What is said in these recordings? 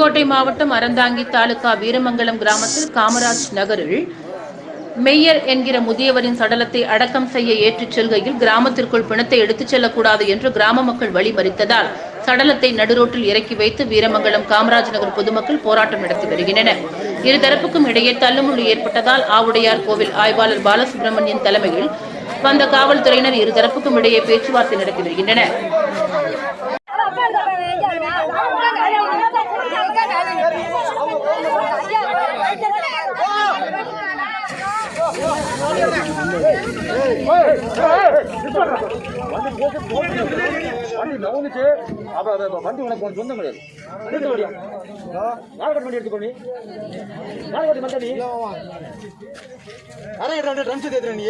புதுக்கோட்டை மாவட்டம் அறந்தாங்கி தாலுகா வீரமங்கலம் கிராமத்தில் காமராஜ் நகரில் மெய்யர் என்கிற முதியவரின் சடலத்தை அடக்கம் செய்ய ஏற்றிச் செல்கையில் கிராமத்திற்குள் பிணத்தை எடுத்துச் செல்லக்கூடாது என்று கிராம மக்கள் வழிமறித்ததால் சடலத்தை நடுரோட்டில் இறக்கி வைத்து வீரமங்கலம் காமராஜ் நகர் பொதுமக்கள் போராட்டம் நடத்தி வருகின்றனர். இருதரப்புக்கும் இடையே தள்ளுமுள்ளு ஏற்பட்டதால் ஆவுடையார் கோவில் ஆய்வாளர் பாலசுப்ரமணியன் தலைமையில் வந்த காவல்துறையினர் இருதரப்புக்கும் இடையே பேச்சுவார்த்தை நடத்தி வருகின்றனர். வண்டி நவுந்துச்சு அப்ப வண்டி உனக்கு உனக்கு சொந்தம் கிடையாது எடுத்து வண்டியா நாலு வண்டி எடுத்து நாலு மட்டும் நீ அரை ரெண்டு தேத்துற நீ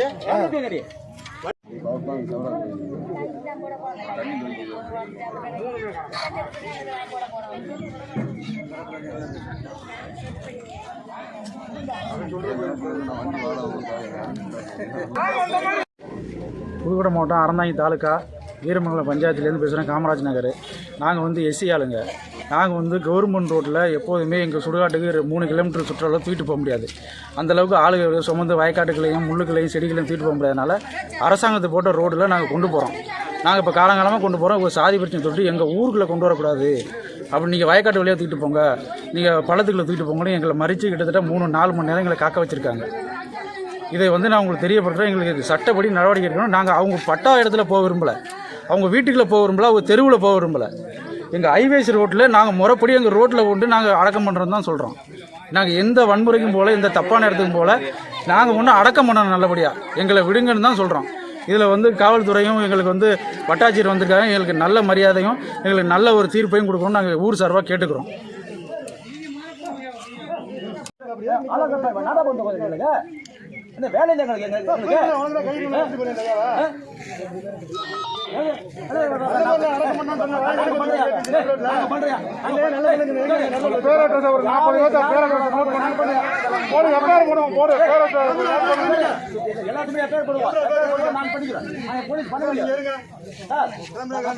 புதுக்கோட்டை மாவட்டம் அறந்தாங்கி தாலுக்கா வீரமங்கலம் பஞ்சாயத்துலேருந்து பேசுகிறேன் காமராஜ் நகர். நாங்கள் வந்து எஸ்சி ஆளுங்க. நாங்கள் வந்து கவர்மெண்ட் ரோட்டில் எப்போதுமே எங்கள் சுடுகாட்டுக்கு மூணு கிலோமீட்டர் சுற்றளவு தூக்கிட்டு போக முடியாது. அந்தளவுக்கு ஆளுகள் சுமந்து வயக்காட்டுகளையும் முள்ளுக்களையும் செடிகளையும் தூக்கிட்டு போக முடியாதனால அரசாங்கத்தை போட்ட ரோட்டில் நாங்கள் கொண்டு போகிறோம் நாங்கள் இப்போ காலங்காலமாக கொண்டு போகிறோம் ஒரு சாதி பிரச்சனை தொட்டு எங்கள் ஊருக்குள்ளே கொண்டு வரக்கூடாது. அப்படி நீங்கள் வயக்காட்டு வழியாக தூக்கிட்டு போங்க. நீங்கள் பழத்துக்குள்ளே தூக்கிட்டு போங்கன்னு எங்களை மறித்து கிட்டத்தட்ட மூணு நாலு மணி நேரம் எங்களை காக்க வச்சுருக்காங்க. இதை வந்து நான் உங்களுக்கு தெரியப்படுத்துகிறேன் எங்களுக்கு சட்டப்படி நடவடிக்கை எடுக்கணும். நாங்கள் அவங்க பட்டா இடத்துல போக விரும்பலை. அவங்க வீட்டுக்குள்ளே போக விரும்பலை. அவங்க தெருவில் போக விரும்பலை. எங்கள் ஹைவேஸ் ரோட்டில் நாங்கள் முறைப்படி எங்கள் ரோட்டில் கொண்டு நாங்கள் அடக்கம் பண்ணுறோம் தான் சொல்கிறோம் நாங்கள் எந்த வன்முறைக்கும் போல் எந்த தப்பான இடத்துக்கும் போல் நாங்கள் ஒன்றும் அடக்கம் பண்ணணும் நல்லபடியாக எங்களை விடுங்கன்னு தான் சொல்கிறோம் இதில் வந்து காவல்துறையும் எங்களுக்கு வந்து வட்டாட்சியர் வந்திருக்காங்க. எங்களுக்கு நல்ல மரியாதையும் எங்களுக்கு நல்ல ஒரு தீர்ப்பையும் கொடுக்கணும்னு நாங்கள் ஊர் சார்பாக கேட்டுக்கிறோம். நாடா இந்த எங்களுக்கு எங்களுக்கு எல்லாத்துக்குமே எஃப்ஐஆர் போடுவோம் நான் பண்ணிக்கிறேன் போலீஸ் பண்ணுவேன் சார்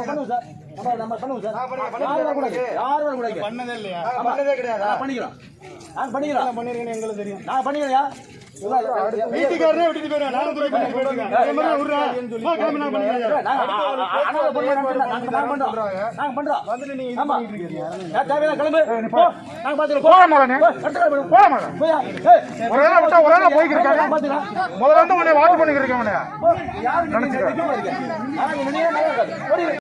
பண்ணுவோம் சார் நம்ம நம்ம பண்ணுவோம் சார் யார் வரக்கூடாது யார் வரக்கூடாது பண்ணதே இல்லையா. பண்ணதே கிடையாது பண்ணிக்கிறோம். நான் பண்ணிருக்கேன்னு எங்களுக்கு தெரியும். நான் பண்ணிக்கிறேன் வீட்டுக்காரரே விட்டுட்டு போயிடுவேன் நானும் துறை பண்ணி போயிடுவேன் அதே மாதிரி விடுறேன் வா, கிளம்பி நான் பண்ணிக்கிறேன். நாங்க பண்றோம். வந்துட்டு நீங்க ஆமா. நான் தேவையான கிளம்பு. போ. நாங்க பாத்துக்கிறோம். போற மாட்டானே போற மாட்டான் போயா. ஒரு வேளை விட்டா ஒரு வேளை போய்க்கிருக்காங்க பாத்துக்கிறோம். முதல்ல வந்து உன்னை வாட்ச் பண்ணிக்கிறேன் யாரு